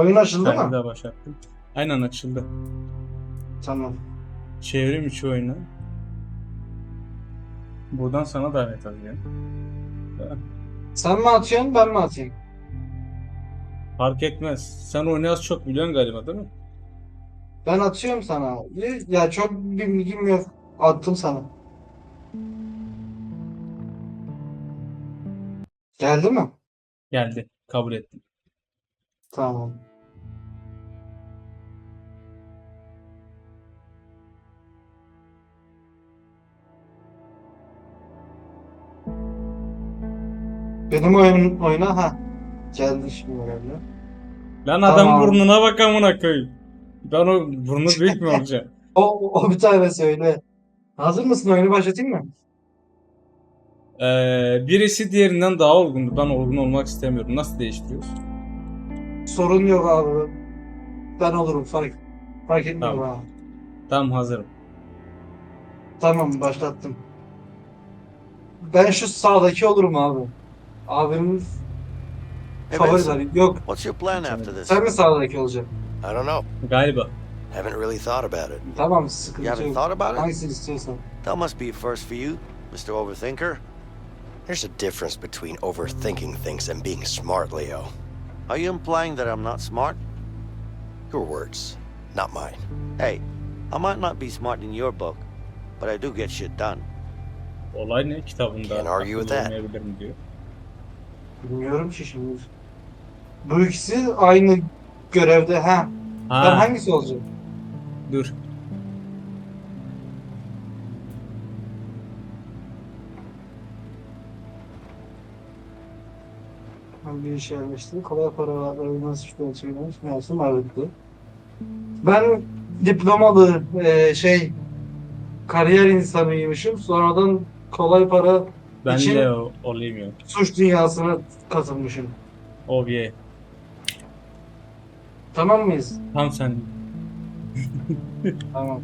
Oyun açıldı mı? daha başlattım. Aynen açıldı. Tamam. Çevrim içi oyunu. Buradan sana davet alıyor. Sen mi atıyorsun ben mi atayım? Fark etmez. Sen oyunu az çok biliyorsun galiba değil mi? Ben atıyorum sana. Ya çok bir bilgim yok. Attım sana. Geldi mi? Geldi. Kabul ettim. Tamam. Benim oyun oyuna ha. Geldi şimdi herhalde. Lan adam Tamam. burnuna bak amına koyayım. Ben o burnu büyük mü olacak? O, o bir tane söyle. Hazır mısın? Oyunu başlatayım mı? Ee, birisi diğerinden daha olgundu. Ben olgun olmak istemiyorum. Nasıl değiştiriyoruz? Sorun yok abi. Ben olurum fark fark etmiyor Tamam. abi. Tamam hazırım. Tamam başlattım. Ben şu sağdaki olurum abi. Abimin Hey, favorileri. Yok. What's your plan after this? Sen mi sağdaki olacaksın? I don't know. Galiba. Haven't really thought about it. Tamam You sıkıntı haven't yok. thought about it? Hangisini istiyorsan. That must be a first for you, Mr. Overthinker. There's a difference between overthinking things and being smart, Leo. Are you implying that I'm not smart? Your words, not mine. Hey, I might not be smart in your book, but I do get shit done. Olay ne kitabında? Can't argue with akıllı that. olmayabilirim diyor. Bilmiyorum ki şimdi. Bu ikisi aynı görevde. Ha. Ben Ha, hangisi olacağım? dur. Hangi işe yerleşti? Kolay para ve nasıl şüpheli söylemiş. Meğerse marifetli. Ben diplomalı e, şey kariyer insanıymışım. Sonradan kolay para Ben İçin- de o- olayım ya. suç dünyasına katılmışım. Obye. Tamam mıyız? Tam sen. Tamam.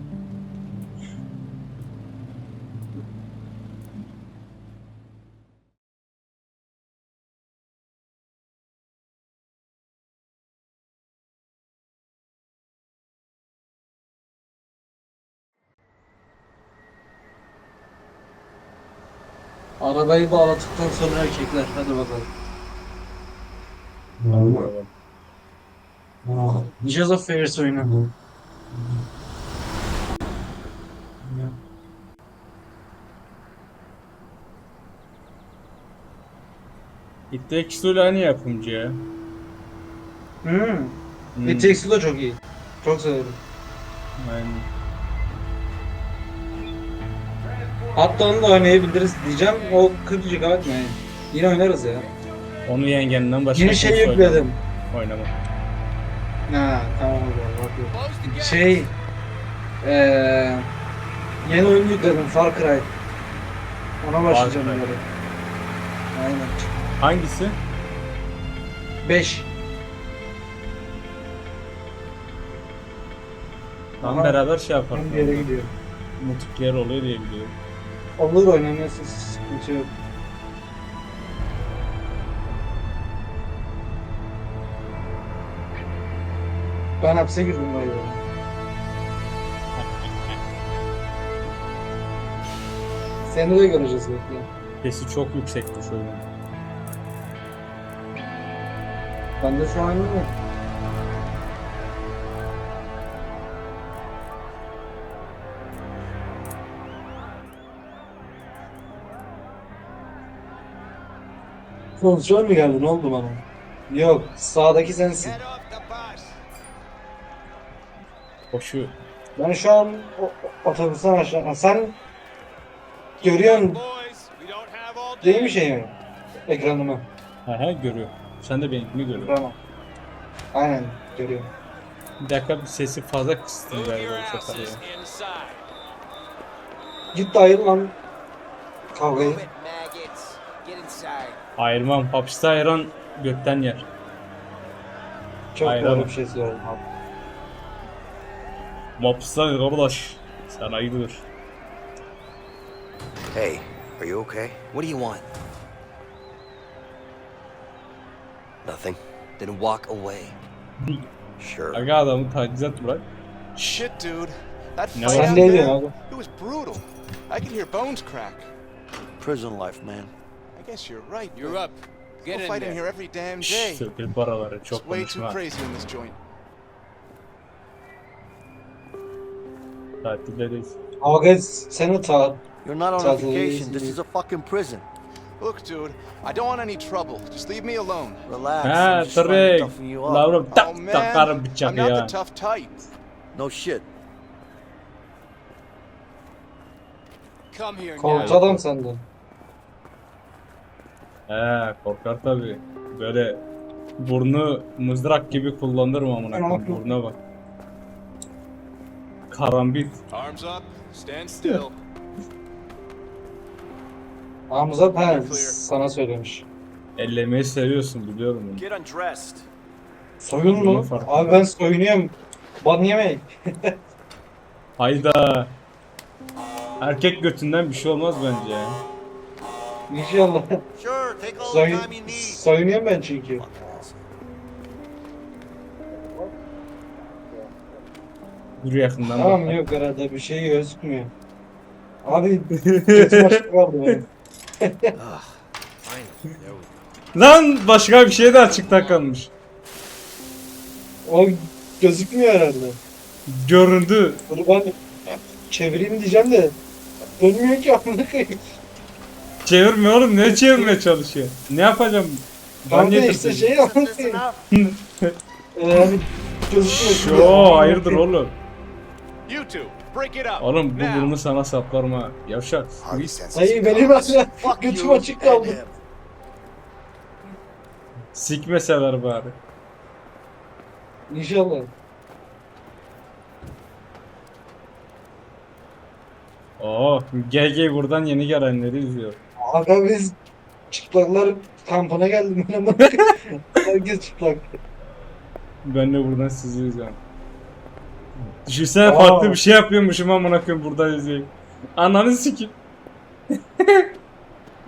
Arabayı bağladıktan sonra erkekler hadi bakalım. Jazz of Fairs oyunu. It Takes Two ile aynı yapımcı ya. Hmm. Hmm, It Takes Two da çok iyi. Çok severim. aynen. Hatta onu da oynayabiliriz diyeceğim. O 40 GB yani? Yine oynarız ya. Onu yengenden başka Yeni şey yükledim. Oynama. Ha tamam o zaman bakıyorum. Şey... Eee... Yeni oyun yükledim Far Cry. Ona başlayacağım Cry. böyle. Aynen. Hangisi? 5. Tam Ama beraber şey yapalım. Bir yere gidiyor. Multiplayer oluyor diye biliyorum. Olur oynanıyorsa sıkıntı yok. Ben hapse girdim galiba. Seni de göreceğiz bekle. Sesi çok yüksekmiş oyunun. Ben de şu an yine. Kontrol mü geldi? Ne oldu bana? Yok, sağdaki sensin. Hoşu. Ben şu an o- otobüsten aşağı... Sen görüyorsun değil mi şeyimi? Ekranımı. He he görüyor. Sen de benimkini görüyorsun. Tamam. Aynen görüyorum. Bir dakika bir sesi fazla kıstım galiba bu sefer ya. Git de ayır lan kavgayı. Ayırmam. Hapiste ayıran gökten yer. Çok Ayır doğru bir şey söyledin abi. Hapiste ayır kardeş. Sen ayılır. Hey, are you okay? What do you want? Nothing. Then walk away. Sure. Aga adamı tacizat bırak. Shit, dude. That No, fight Sen out there, abi? it was brutal. I could hear bones crack. Prison life, man. Guess you're right. You're up. Get in fight in there. here every damn day. sökül paraları It's çok way too crazy in this joint. Aga seni ta You're not on vacation. This is a fucking prison. Look, dude, I don't want any trouble. Just leave me alone. Relax. Ha I'm up. Lavrum tak takarım I'm bıçak not ya. the tough type. No shit. Come here now. adam senden. He korkar tabi. Böyle burnu mızrak gibi kullanırım amına koyayım. Burnuna bak. Karambit. Arms up, stand still. Hamza he sana söylemiş. Ellemeyi seviyorsun biliyorum bunu. Get undressed. Soyun mu? Abi ben soyunuyorum. Ban yemeyin. Hayda. Erkek götünden bir şey olmaz bence ya. İnşallah. Need. soyunuyorum ben çünkü. Dur yakından Tamam bak. yok herhalde bir şey gözükmüyor. Abi kötü başlık vardı benim. Lan başka bir şey de açıkta kalmış. O gözükmüyor herhalde. Göründü. Dur ben çevireyim diyeceğim de dönmüyor ki amına koyayım. Çevirme oğlum ne çevirmeye çalışıyor? Ne yapacağım? Ben Kanka işte şey enough? Yani gözükmüyor. Yo hayırdır oğlum. You two, break it up. Oğlum bu burnu sana saplarım ha. Yavşak. Hayır benim Fuck götüm açık kaldı. Sikmeseler bari. İnşallah. Oo, GG buradan yeni gelenleri izliyor. Aga biz çıplaklar kampına geldim ben amına koyayım. Herkes çıplak. Ben de buradan sizi izliyorum. Düşünsene Aa. farklı bir şey yapıyormuşum amına koyayım burada izleyeyim. Ananı sikeyim.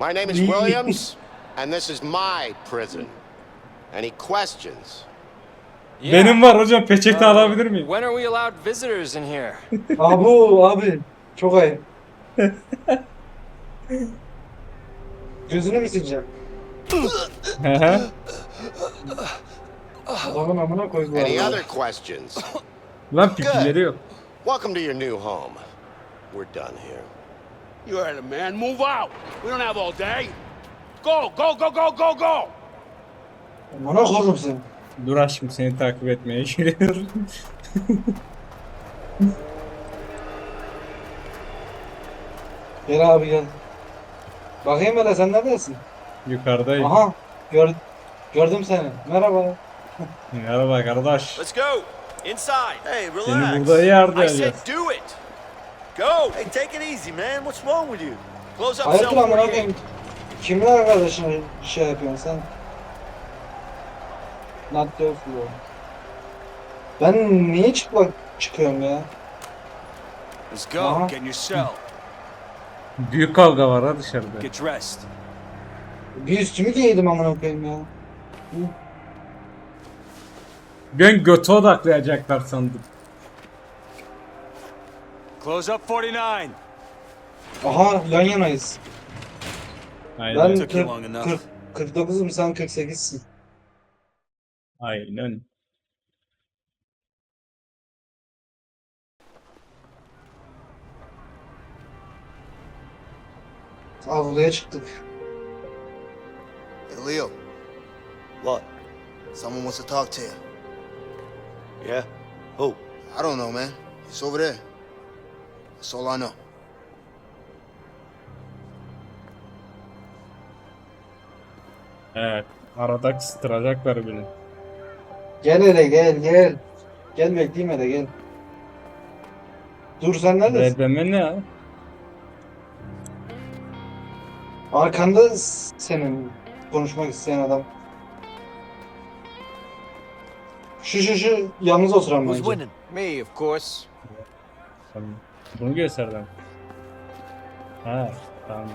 My name is Williams, and this is my prison. Any questions? Yeah. Benim var hocam peçete Uh, alabilir miyim? When are we allowed visitors in here? Abu abi çok ayıp. Gözünü mü sileceğim? Adamın amına koy bu Any arada. other questions? Lan pipileri yok. Welcome to your new home. We're done here. You heard him, man. Move out. We don't have all day. Go, go, go, go, go, go. Amına koydum seni. Dur aşkım seni takip etmeye geliyorum. Gel abi gel. Bakayım hele sen neredesin? Yukarıdayım. Aha gör, gördüm seni. Merhaba. Merhaba kardeş. Let's go. Inside. Hey, relax. Seni burada yardım I said do it. Go. Hey, take it easy, man. What's wrong with you? Close up Hayırdır amına 48. koyayım? Kimin arkadaşına şey yapıyorsun sen? Not your floor. Ben niye çıplak çıkıyorum ya? Let's go. Uh-huh. Get in your cell. Büyük kavga var ha dışarıda. Get dressed. Bir üstümü giydim amına koyayım ya. Ben götü odaklayacaklar sandım. Close up 49. Aha yan yanayız. Aynen. Ben Took you 40, long enough. 40, 49'um sen 48'sin. Aynen. Avluya çıktık. Hey, Leo, What? someone wants to talk to you. Yeah? Who? I don't know, man. It's over there. That's all I know. Evet. Arada kıstıracaklar beni. Gel hele gel gel. Gel bekleyeyim hele gel. Dur sen neredesin? RDM ne ya? Arkanda senin konuşmak isteyen adam. Şu şu şu yalnız oturan Who's bence. winning? Me, of course. Bunu gösterdim. Ha, tamam.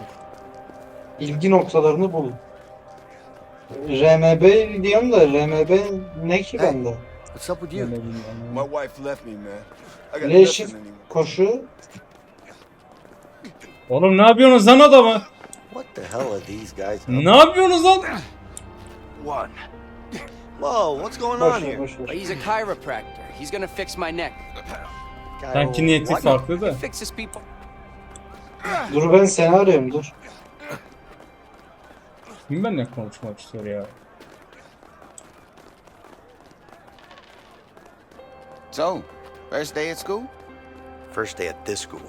İlgi noktalarını bul. RMB diyorum da RMB ne ki bende? What's up with you? My wife left me, man. I got Leşit nothing anymore. koşu. Oğlum ne yapıyorsunuz lan adama? What the hell are these guys? up Ne yapıyorsunuz lan? One. Whoa, what's going Boş on ver here? boş ver. He's a chiropractor. He's gonna fix my neck. Sanki niyeti What? farklı da. He fixes people. Dur ben seni arıyorum dur. Kim benimle konuşmak istiyor ya? So, first day at school? First day at this school.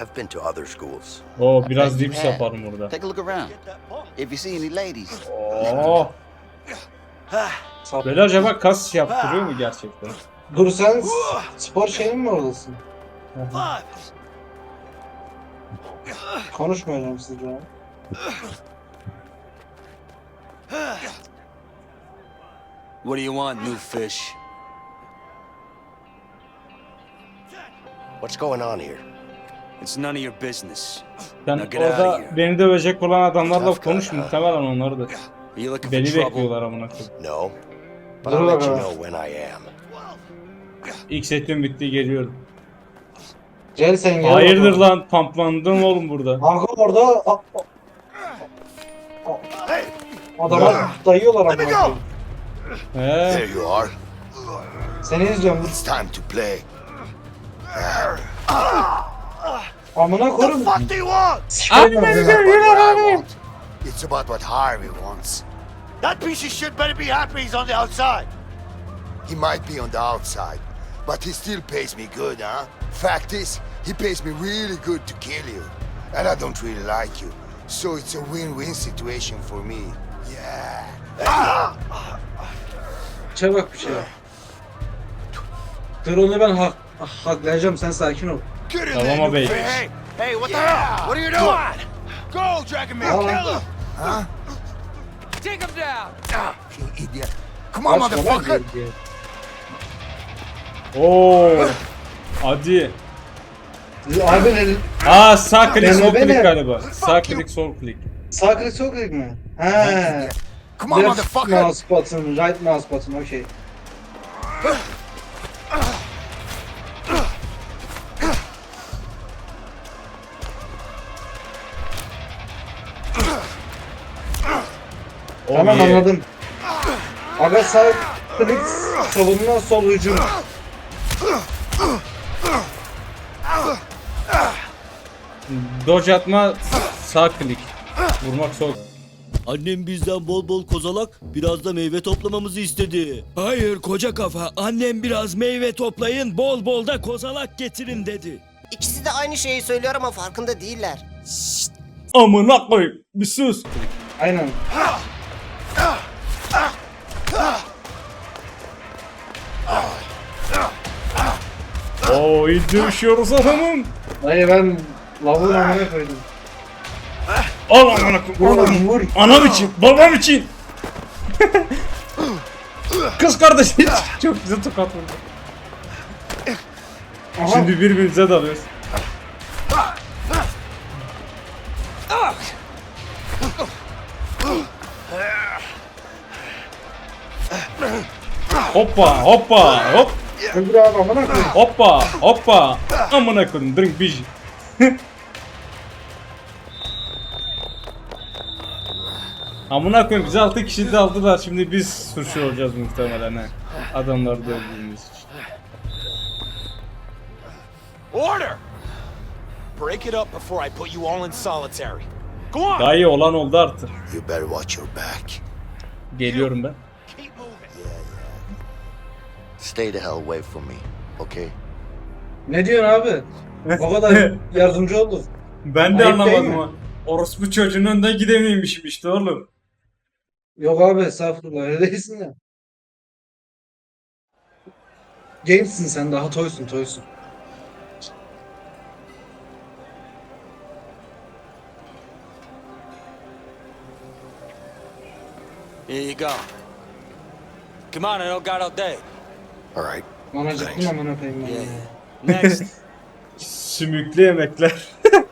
I've been to other schools. Oo biraz dips yaparım burada. Take a look around. If you see any ladies, Oo. Böyle acaba kas yaptırıyor mu gerçekten? Dur sen spor şeyin mi oradasın? Konuşmayacağım sizle. what do you want, new fish? What's going on here? It's none of your business. Sen orada beni dövecek olan adamlarla konuş muhtemelen onları da. Beni bekliyorlar amına koyayım. No. Dur bakalım. know when I am. İlk setim bitti geliyorum. Gel sen gel. Hayırdır lan pamplandım oğlum burada. Kanka orada adama dayıyorlar amına koyayım. He. you are. Seni izliyorum. It's time to play. Amına. What do you want? Sikerim ben It's about what I want. It's about what Harvey wants. That piece of shit better be happy he's on the outside. He might be on the outside, but he still pays me good, huh? Fact is, he pays me really good to kill you. And I don't really like you. So it's a win-win situation for me. Yeah. Çabuk bir şey. onu ben hak haklayacağım sen sakin ol. Get in Tamam abi. fish. Hey, hey, what the hell? What are you doing? Go, Dragon Man, kill him! Huh? Take him down. You idiot. Come on, motherfucker. Oo. Hadi. Abi ne? Aa sağ klik sol klik galiba. Sağ klik sol klik. Sağ klik sol klik mi? He. Come on, Left motherfucker. mouse button, right mouse button, okey. Tamam yeah. anladım. Aga sağ klik solundan sol hücum. Dodge atma sağ klik. Vurmak sol. Annem bizden bol bol kozalak, biraz da meyve toplamamızı istedi. Hayır koca kafa, annem biraz meyve toplayın, bol bol da kozalak getirin dedi. İkisi de aynı şeyi söylüyor ama farkında değiller. Amına koyayım. Bir sus. Aynen. Oo iyi dövüşüyoruz adamım. Dayı ben lavuğun amına koydum. Al amına koyayım. Oğlum vur. Anam için, babam için. Kız kardeşim. Çok güzel tokat vurdu. Aha. Şimdi birbirimize dalıyoruz. Hoppa hoppa hop Öbür abi amına koydum. hoppa hoppa amına koyayım drink bitch. Amına koyayım bizi 6 kişi de aldılar şimdi biz suçlu olacağız muhtemelen ha. Adamları dövdüğümüz için. Order! Break it up before I put you all in solitary. Go on! Daha iyi olan oldu artık. You better watch your back. Geliyorum ben. Stay the hell away from me, okay? Ne diyorsun abi? O kadar yardımcı oldu. Ben de Ayıp değil anlamadım mi? ama. Orospu çocuğun önünden gidemeymişim işte oğlum. Yok abi estağfurullah öyle değilsin ya. Gençsin sen daha toysun toysun. Here you go. Come on, I don't got all day. All right. Bana ciddi amına koyayım ben ya. Next. Sümüklü yemekler.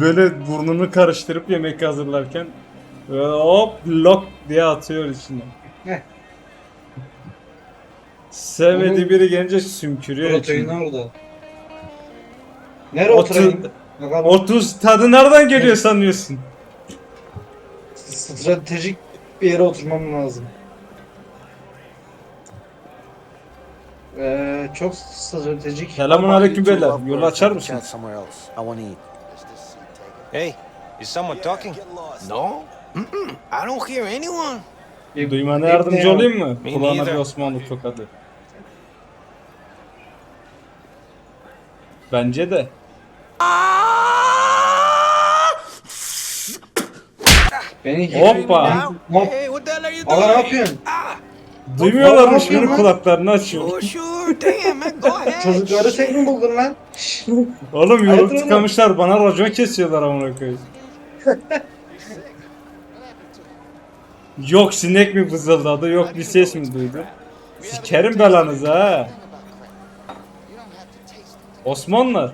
Böyle burnunu karıştırıp yemek hazırlarken böyle hop lok diye atıyor içine. Sevmediği biri gelince sümkürüyor Protein içinde. orada. Nere Otuz- oturayım? Bakalım. 30 tadı nereden geliyor sanıyorsun? Stratejik bir yere oturmam lazım. Ee, çok stratejik. Selamun aleyküm beyler. Yolu açar mısın? somewhere else. I want to eat. Hey, is someone talking? No? Mm-mm. I don't hear anyone. Duymana yardımcı ne- olayım mı? Me Kulağına neither. bir Osmanlı tokadı. Bence de. Beni Hoppa. Hop. Hey, what the hell are you Aga ne doing? yapıyorsun? Duymuyorlarmış benim lan? kulaklarını açıyor. Çocukları tek mi buldun lan? Oğlum yolu Hayırdır tıkamışlar bana racon kesiyorlar amına koyayım. yok sinek mi vızıldadı yok bir ses mi duydun? Sikerim belanızı ha. Osmanlılar.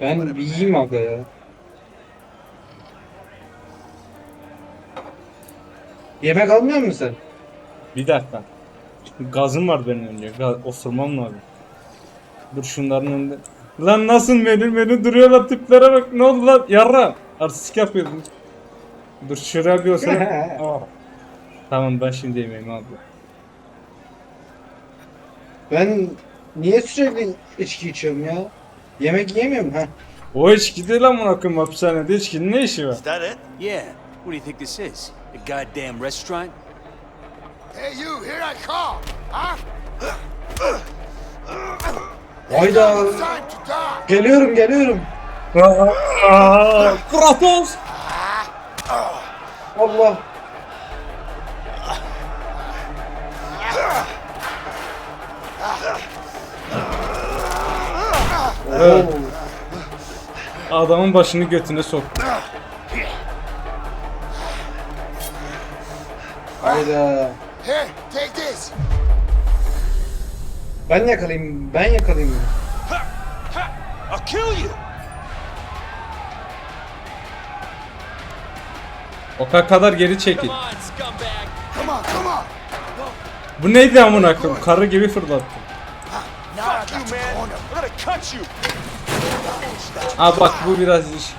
Ben bir yiyeyim aga ya. Yemek almıyor musun sen? Bir dakika. Gazım var benim önce. Gaz, osurmam lazım. Dur şunların önünde. Lan nasıl menü menü duruyorlar tiplere bak ne oldu lan yarra. Artistik yapıyordum. Dur şuraya bir osurayım. Ah. Tamam ben şimdi yemeğimi aldım. Ben niye sürekli içki içiyorum ya? Yemek yiyemiyorum ha. O içki değil amına koyayım hapishanede içkinin ne işi var? Is that it? Yeah. What do you think this is? A goddamn restaurant? Hey, you, here I come. Huh? Hayda. Geliyorum geliyorum. Kratos! Allah. Evet. Adamın başını götüne sok. Hayda. Here, take this. Ben yakalayayım. Ben yakalayayım. bunu. I'll kill you. O kadar geri çekil. Come on, come on. Bu neydi amına koyayım? Karı gibi fırlattı. Now I got you cornered. I'm gonna cut you. Aa bak bu biraz iş.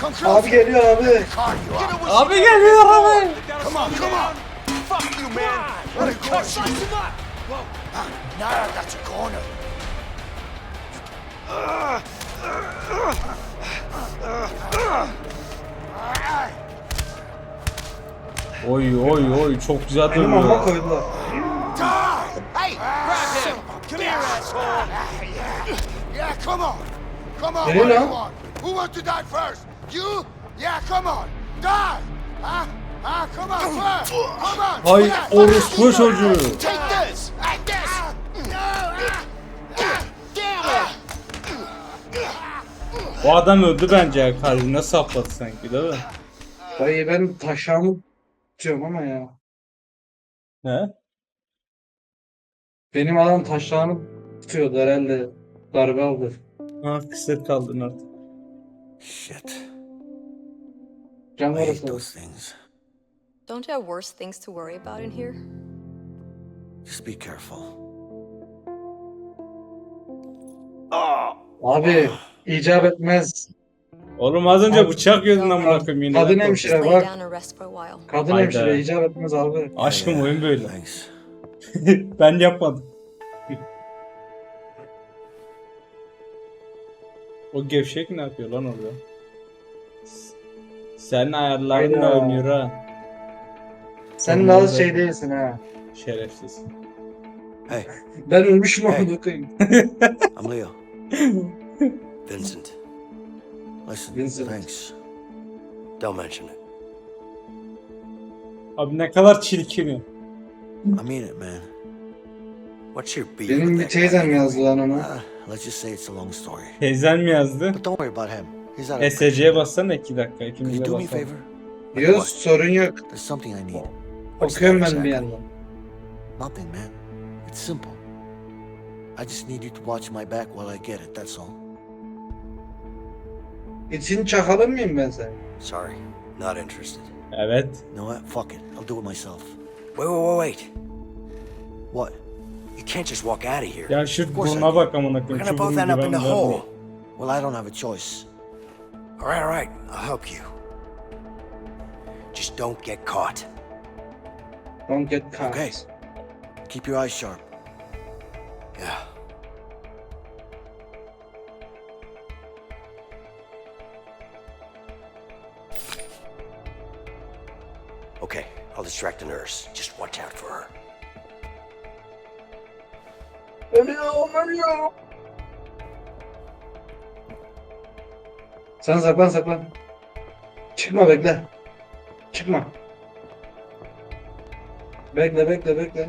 Come close. Abi geliyor abi. Abi geliyor abi. Come on, come on. Fuck man. I'm gonna cut you. Now I got you cornered. Oy oy oy çok güzel Benim amma dövüyor. koydular. Hey, grab him. Come here, asshole. Yeah, come on. Come on, what do you want? Who wants to die first? You? Yeah, come on. Die! Huh? Hay orospu çocuğu. Take this. Like this. Damn it. O adam öldü bence kalbine sapladı sanki değil mi? Dayı ben taşağımı tutuyorum ama ya. He? Benim adam taşağını tutuyordu herhalde. Darbe aldı. Ha kısır kaldın artık. Shit. Can orası. Don't you have worse things to worry about in here? Just be careful. Abi icap etmez. Oğlum az önce bıçak yedin amına koyayım yine. Kadın hemşire. Lay bak. down and rest for a while. Kadın Hayda. hemşire icap etmez abi. Aşkım oyun böyle. Thanks. ben yapmadım. o gevşek ne yapıyor lan orada? S- Senin ayarlarınla Hayda. oynuyor ha. Sen de az şey değilsin ha. Şerefsiz. Hey, Ben ölmüşüm Hey. amına koyayım. I'm Leo. Vincent. Listen, Vincent. thanks. Don't mention it. Abi ne kadar çirkinim. I mean it, man. What's your beef Benim bir teyzem yazdı lan ona. Uh, let's just say it's a long story. Teyzen mi yazdı? But don't worry about him. He's out of SC'ye bassana 2 dakika. Could ikimiz you de do me a basalım. favor? Diyoruz sorun yok. There's something I need. Okuyorum that ben bir exactly? yandan. Nothing, man. It's simple. I just need you to watch my back while I get it, that's all. İçin çakalı mıyım ben sen? Sorry, not interested. Evet. You know what? Fuck it. I'll do it myself. Wait, wait, wait, wait. What? You can't just walk out of here. Ya şu Of course I burnuna do. bak amına We're koyayım. gonna Şu both burun end up in the güven hole. Well, I don't have a choice. All right, all right. I'll help you. Just don't get caught. Don't get caught. Okay. Keep your eyes sharp. Yeah. Okay, I'll distract the nurse. Just watch out for her. Ölüyorum, ölüyorum. Sen saklan saklan. Çıkma bekle. Çıkma. Bekle bekle bekle.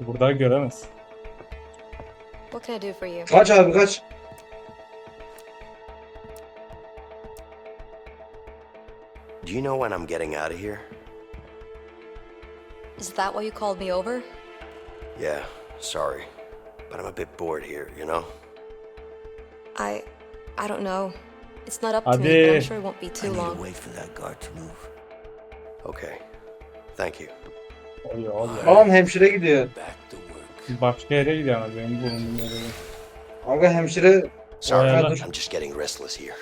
Burada göremez. What can I do for you? Kaç abi kaç. Do you know when I'm getting out of here? Is that why you called me over? Yeah, sorry. But I'm a bit bored here, you know? I. I don't know. It's not up to me, but I'm sure it won't be too I too need long. to wait for that guard to move. Okay. Thank you. Oluyor oluyor. Oğlum hemşire gidiyor. Başka yere gidiyor ama benim burnum yere. Aga hemşire Sorry, Oyalan. I'm just getting restless here.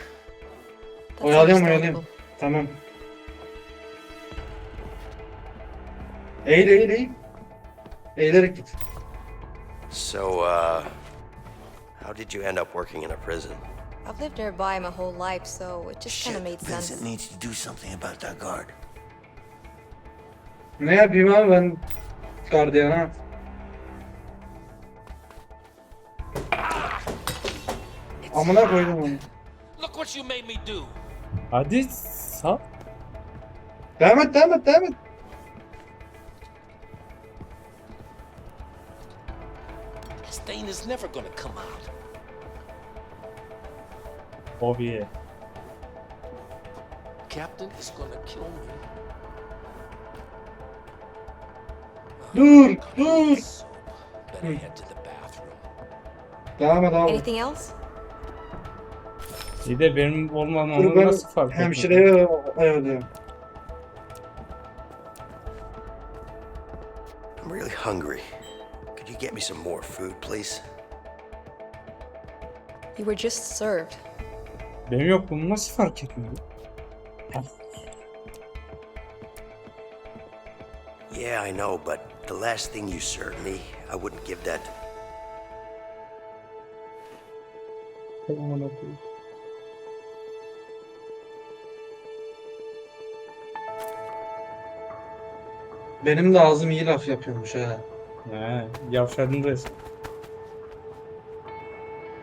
Oyalıyorum oyalıyorum. Tamam. Eğil eğil eğil. Eğilerek git. So, uh, how did you end up working in a prison? I've lived nearby my whole life, so it just kind of made sense. Vincent needs to do something about that guard. Ne yapayım abi ben gardiyana? Amına koydum onu. Look what you made me do. Hadi sal. Devam et devam et devam et. Stain is never gonna come out. Bobby. Captain is gonna kill me. Dur dur. Devam et abi. Anything else? İyi de benim Dur olmamamı ben nasıl fark etmedin? hemşireye ayarlıyorum. I'm really hungry. Could you get me some more food, please? You were just served. Benim yokluğumu nasıl fark etmedi? Yeah, I know, but the last thing you served me, I wouldn't give that. Benim de ağzım iyi laf yapıyormuş ha. He, yavşadın resmen.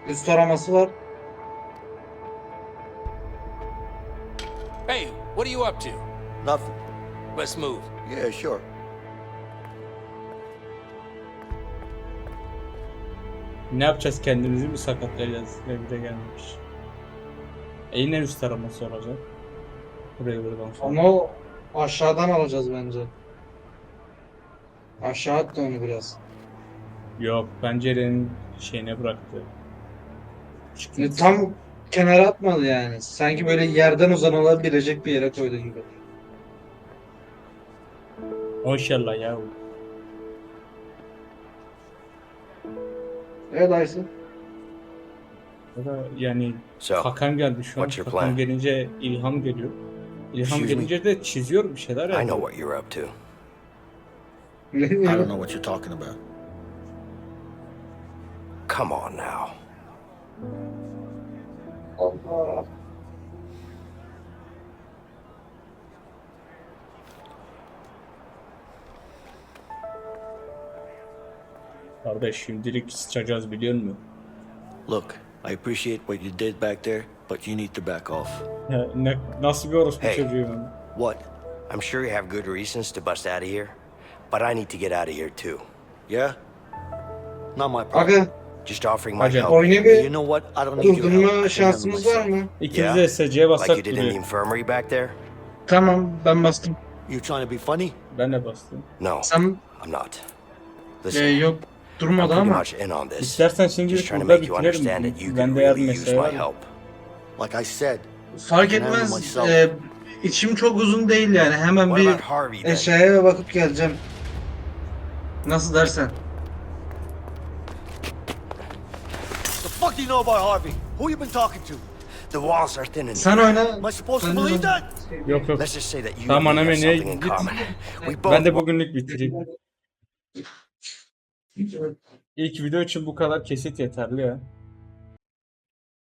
Üst araması var. Hey, what are you up to? Nothing. Let's move. Yeah, sure. Ne yapacağız kendimizi mi sakatlayacağız? Ne bir de gelmiş. E yine üst araması olacak. Buraya buradan sonra. Ama o aşağıdan alacağız bence. Aşağı at da onu biraz. Yok pencerenin şeyine bıraktı. Şimdi tam kenara atmadı yani. Sanki böyle yerden uzanabilecek bir yere koydu gibi. Maşallah ya. Evet Aysin. Yani So, Hakan geldi şu an. what's your Hakan plan? gelince ilham geliyor. İlham Excuse me? gelince de çiziyor bir şeyler I yani. know what you're up to. I don't know what you're talking about. Come on now. Allah. Kardeş şimdilik sıçacağız biliyor musun? Look, I appreciate what you did back there, but you need to back off. Ya, ne, nasıl bir orospu Hey. çocuğu? What? I'm sure you have good reasons to bust out of here, but I need to get out of here too. Yeah? Not my problem. Aga Just offering my Hadi. help. Bir You know what? I don't need your help. I durdurma can handle şansımız var myself. mı? İkimiz Yeah. de SC'ye Like bassak you did in the duruyor. infirmary back there? Tamam ben bastım. You trying to be funny? Ben de bastım. No, Sen I'm not. e, Listen, yok I'm durmadı ama. much in on this. İstersen şimdilik trying to burada make you understand that you bitirelim. can Ben de I said, Fark etmez. E, içim çok uzun değil yani. Hemen What bir about Harvey then? eşyaya bakıp geleceğim. Nasıl dersen. The fuck do you know about Harvey? Who you been talking to? The walls are thin in Sen oyna. Am I supposed to believe that? Yok yok. Let's just say that you Tamam have something in git. common. We both Ben de bugünlük bitireyim. İlk video için bu kadar kesit yeterli ya.